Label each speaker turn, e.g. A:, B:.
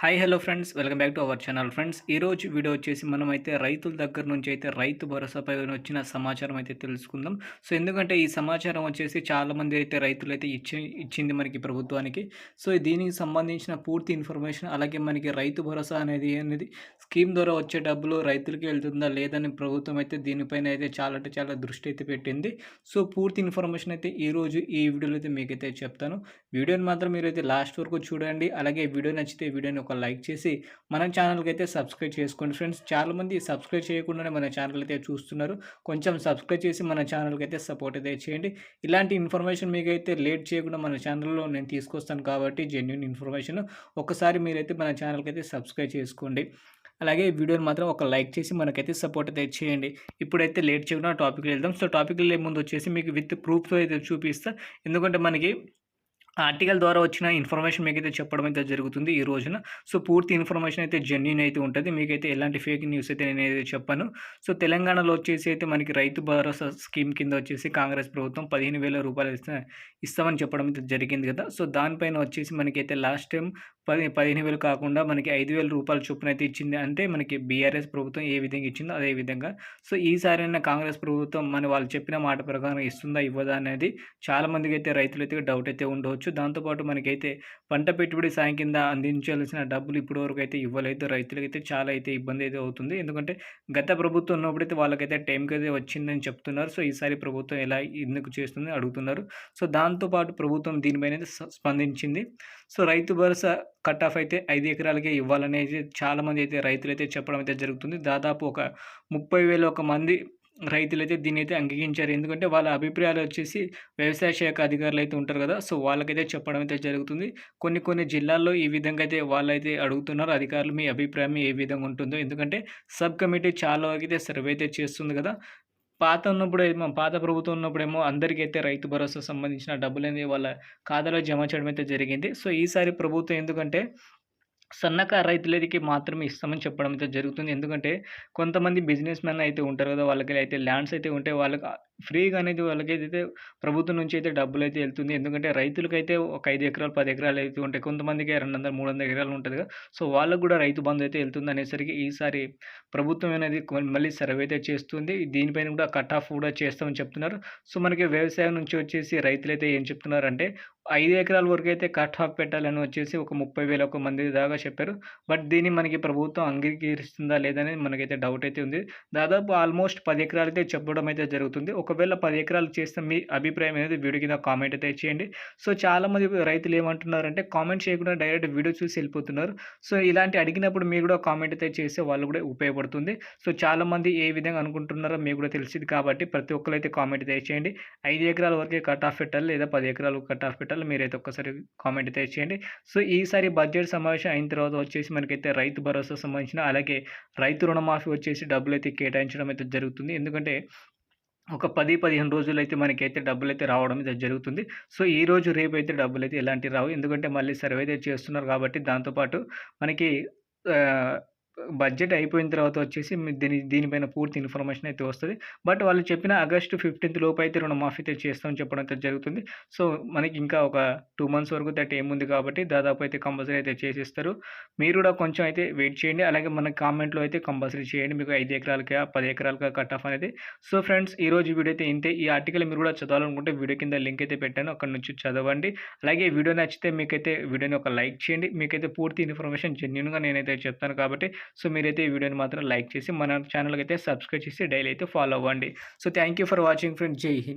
A: Hi hello friends welcome back to our channel friends ఈరోజు video వచ్చేసి మనం అయితే రైతుల దగ్గర నుంచి అయితే రైతు భరోసాపై వచ్చిన సమాచారం అయితే తెలుసుకుందాం. సో ఎందుకంటే ఈ సమాచారం వచ్చేసి చాలామంది అయితే రైతులు అయితే ఇచ్చి ఇచ్చింది మనకి ప్రభుత్వానికి. సో దీనికి సంబంధించిన పూర్తి ఇన్ఫర్మేషన్ అలాగే మనకి రైతు భరోసా అనేది అనేది స్కీమ్ ద్వారా వచ్చే డబ్బులు రైతులకి వెళ్తుందా లేదని ప్రభుత్వం అయితే దీనిపైన అయితే చాలా అంటే చాలా దృష్టి అయితే పెట్టింది. సో పూర్తి ఇన్ఫర్మేషన్ అయితే ఈరోజు ఈ వీడియోలో అయితే మీకైతే చెప్తాను. వీడియోని మాత్రం మీరు అయితే లాస్ట్ వరకు చూడండి. అలాగే వీడియో నచ్చితే వీడియోని ఒక లైక్ చేసి మన ఛానల్కి అయితే సబ్స్క్రైబ్ చేసుకోండి. ఫ్రెండ్స్ చాలామంది సబ్స్క్రైబ్ చేయకుండానే మన ఛానల్ అయితే చూస్తున్నారు. కొంచెం సబ్స్క్రైబ్ చేసి మన ఛానల్కి అయితే సపోర్ట్ అయితే చేయండి. ఇలాంటి ఇన్ఫర్మేషన్ మీకు అయితే లేట్ చేయకుండా మన ఛానల్లో నేను తీసుకొస్తాను కాబట్టి జెన్యున్ ఇన్ఫర్మేషన్ ఒకసారి మీరైతే మన ఛానల్కి అయితే సబ్స్క్రైబ్ చేసుకోండి. అలాగే వీడియోని మాత్రం ఒక లైక్ చేసి మనకైతే సపోర్ట్ అయితే చేయండి. ఇప్పుడైతే లేట్ చేయకుండా టాపిక్ వెళ్దాం. సో టాపిక్ వెళ్ళే ముందు వచ్చేసి మీకు విత్ ప్రూఫ్తో అయితే చూపిస్తా. ఎందుకంటే మనకి ఆర్టికల్ ద్వారా వచ్చిన ఇన్ఫర్మేషన్ మీకైతే చెప్పడం అయితే జరుగుతుంది ఈ రోజున. సో పూర్తి ఇన్ఫర్మేషన్ అయితే జెన్యున్ అయితే ఉంటుంది. మీకైతే ఎలాంటి ఫేక్ న్యూస్ అయితే నేనైతే చెప్పాను. సో తెలంగాణలో వచ్చేసి అయితే మనకి రైతు భరోసా స్కీమ్ కింద వచ్చేసి కాంగ్రెస్ ప్రభుత్వం పదిహేను వేల రూపాయలు ఇస్తా ఇస్తామని చెప్పడం అయితే జరిగింది కదా. సో దానిపైన వచ్చేసి మనకైతే లాస్ట్ టైం పది పదిహేను వేలు కాకుండా మనకి ఐదు వేల రూపాయల చొప్పున అయితే ఇచ్చింది. అంటే మనకి బీఆర్ఎస్ ప్రభుత్వం ఏ విధంగా ఇచ్చిందో అదే విధంగా. సో ఈసారైనా కాంగ్రెస్ ప్రభుత్వం మన వాళ్ళు చెప్పిన మాట ప్రకారం ఇస్తుందా ఇవ్వదా అనేది చాలామందికి అయితే రైతులైతే డౌట్ అయితే ఉండవచ్చు. దాంతోపాటు మనకైతే పంట పెట్టుబడి సాయం కింద అందించాల్సిన డబ్బులు ఇప్పటి వరకు అయితే ఇవ్వలేదు. రైతులకైతే చాలా అయితే ఇబ్బంది అయితే అవుతుంది. ఎందుకంటే గత ప్రభుత్వం ఉన్నప్పుడైతే వాళ్ళకైతే టైంకి అయితే వచ్చిందని చెప్తున్నారు. సో ఈసారి ప్రభుత్వం ఎలా ఎందుకు చేస్తుంది అడుగుతున్నారు. సో దాంతోపాటు ప్రభుత్వం దీనిపైన స్పందించింది. So Rythu Bharosa cut off అయితే ఐదు ఎకరాలకే ఇవ్వాలనేది చాలామంది అయితే రైతులు అయితే చెప్పడం అయితే జరుగుతుంది. దాదాపు ఒక ముప్పై వేల ఒక మంది రైతులు అయితే దీన్ని అయితే అంగీకరించారు. ఎందుకంటే వాళ్ళ అభిప్రాయాలు వచ్చేసి వ్యవసాయ శాఖ అధికారులు అయితే ఉంటారు కదా సో వాళ్ళకైతే చెప్పడం అయితే జరుగుతుంది. కొన్ని కొన్ని జిల్లాల్లో ఈ విధంగా అయితే వాళ్ళైతే అడుగుతున్నారు అధికారులు మీ అభిప్రాయం ఏ విధంగా ఉంటుందో. ఎందుకంటే సబ్ కమిటీ చాలా అయితే సర్వే అయితే చేస్తుంది కదా. పాత ఉన్నప్పుడు ఏమో పాత ప్రభుత్వం ఉన్నప్పుడేమో అందరికీ అయితే రైతు భరోసా సంబంధించిన డబ్బులు అనేది వాళ్ళ ఖాతాలో జమ చేయడం అయితే జరిగింది. సో ఈసారి ప్రభుత్వం ఎందుకంటే సన్నకారు రైతులకి మాత్రమే ఇస్తామని చెప్పడం అయితే జరుగుతుంది. ఎందుకంటే కొంతమంది బిజినెస్ మ్యాన్ అయితే ఉంటారు కదా వాళ్ళకి అయితే ల్యాండ్స్ అయితే ఉంటాయి వాళ్ళకి ఫ్రీగా అనేది వాళ్ళకి అయితే ప్రభుత్వం నుంచి అయితే డబ్బులు అయితే వెళ్తుంది. ఎందుకంటే రైతులకైతే ఒక ఐదు ఎకరాలు పది ఎకరాలు అయితే ఉంటాయి. కొంతమందికి రెండు వందల మూడు వందల ఎకరాలు ఉంటుంది కదా. సో వాళ్ళకు కూడా రైతు బంధు అయితే వెళ్తుంది అనేసరికి ఈసారి ప్రభుత్వం అనేది మళ్ళీ సర్వే అయితే చేస్తుంది. దీనిపైన కూడా కట్ ఆఫ్ కూడా చేస్తామని చెప్తున్నారు. సో మనకి వ్యవసాయం నుంచి వచ్చేసి రైతులు అయితే ఏం చెప్తున్నారంటే ఐదు ఎకరాల వరకు అయితే కట్ ఆఫ్ పెట్టాలని వచ్చేసి ఒక ముప్పై వేల ఒక మంది దాకా చెప్పారు. బట్ దీన్ని మనకి ప్రభుత్వం అంగీకరిస్తుందా లేదనేది మనకైతే డౌట్ అయితే ఉంది. దాదాపు ఆల్మోస్ట్ పది ఎకరాలు అయితే చెప్పడం అయితే జరుగుతుంది. ఒకవేళ పది ఎకరాలు చేస్తే మీ అభిప్రాయం అనేది వీడియో కింద కామెంట్ అయితే చేయండి. సో చాలామంది రైతులు ఏమంటున్నారంటే కామెంట్ చేయకుండా డైరెక్ట్ వీడియో చూసి వెళ్ళిపోతున్నారు. సో ఇలాంటి అడిగినప్పుడు మీరు కూడా కామెంట్ అయితే చేస్తే వాళ్ళు కూడా ఉపయోగపడుతుంది. సో చాలామంది ఏ విధంగా అనుకుంటున్నారో మీకు కూడా తెలిసింది కాబట్టి ప్రతి ఒక్కరు అయితే కామెంట్ అయితే చేయండి. ఐదు ఎకరాల వరకే కట్ ఆఫ్ పెట్టాలి లేదా పది ఎకరాలు కట్ ఆఫ్ పెట్టాలి. మీరైతే ఒక్కసారి కామెంట్ అయితే చేయండి. సో ఈసారి బడ్జెట్ సమావేశం అయిన తర్వాత వచ్చేసి మనకైతే రైతు భరోసా సంబంధించిన అలాగే రైతు రుణమాఫీ వచ్చేసి డబ్బులు అయితే కేటాయించడం అయితే జరుగుతుంది. ఎందుకంటే ఒక పది పదిహేను రోజులు అయితే మనకైతే డబ్బులు అయితే రావడం అయితే జరుగుతుంది. సో ఈ రోజు రేపు అయితే డబ్బులు అయితే ఎలాంటివి రావు? ఎందుకంటే మళ్ళీ సర్వే అయితే చేస్తున్నారు కాబట్టి దాంతోపాటు మనకి బడ్జెట్ అయిపోయిన తర్వాత వచ్చేసి దీని దీనిపైన పూర్తి ఇన్ఫర్మేషన్ అయితే వస్తుంది. బట్ వాళ్ళు చెప్పిన ఆగస్టు ఫిఫ్టీన్త్ లోపు అయితే రుణమాఫీ అయితే చేస్తామని చెప్పడం అయితే జరుగుతుంది. సో మనకి ఇంకా ఒక టూ మంత్స్ వరకు దట్ ఏముంది కాబట్టి దాదాపు అయితే కంపల్సరీ అయితే చేసేస్తారు. మీరు కూడా కొంచెం అయితే వెయిట్ చేయండి. అలాగే మన కామెంట్లో అయితే కంపల్సరీ చేయండి. మీకు ఐదు ఎకరాలకా పది ఎకరాలకా కట్ ఆఫ్ అనేది. సో ఫ్రెండ్స్ ఈ రోజు వీడియో అయితే ఇంతే. ఈ ఆర్టికల్ మీరు కూడా చదవాలనుకుంటే వీడియో కింద లింక్ అయితే పెట్టాను. అక్కడ నుంచి చదవండి. అలాగే వీడియో నచ్చితే మీకైతే వీడియోని ఒక లైక్ చేయండి. మీకైతే పూర్తి ఇన్ఫర్మేషన్ జెన్యున్గా నేనైతే చెప్తాను కాబట్టి సో మీరైతే ఈ వీడియోని మాత్రం లైక్ చేసి మన ఛానల్కి అయితే సబ్స్క్రైబ్ చేసి డైలీ అయితే ఫాలో అవ్వండి. So thank for watching friend Jai Hind.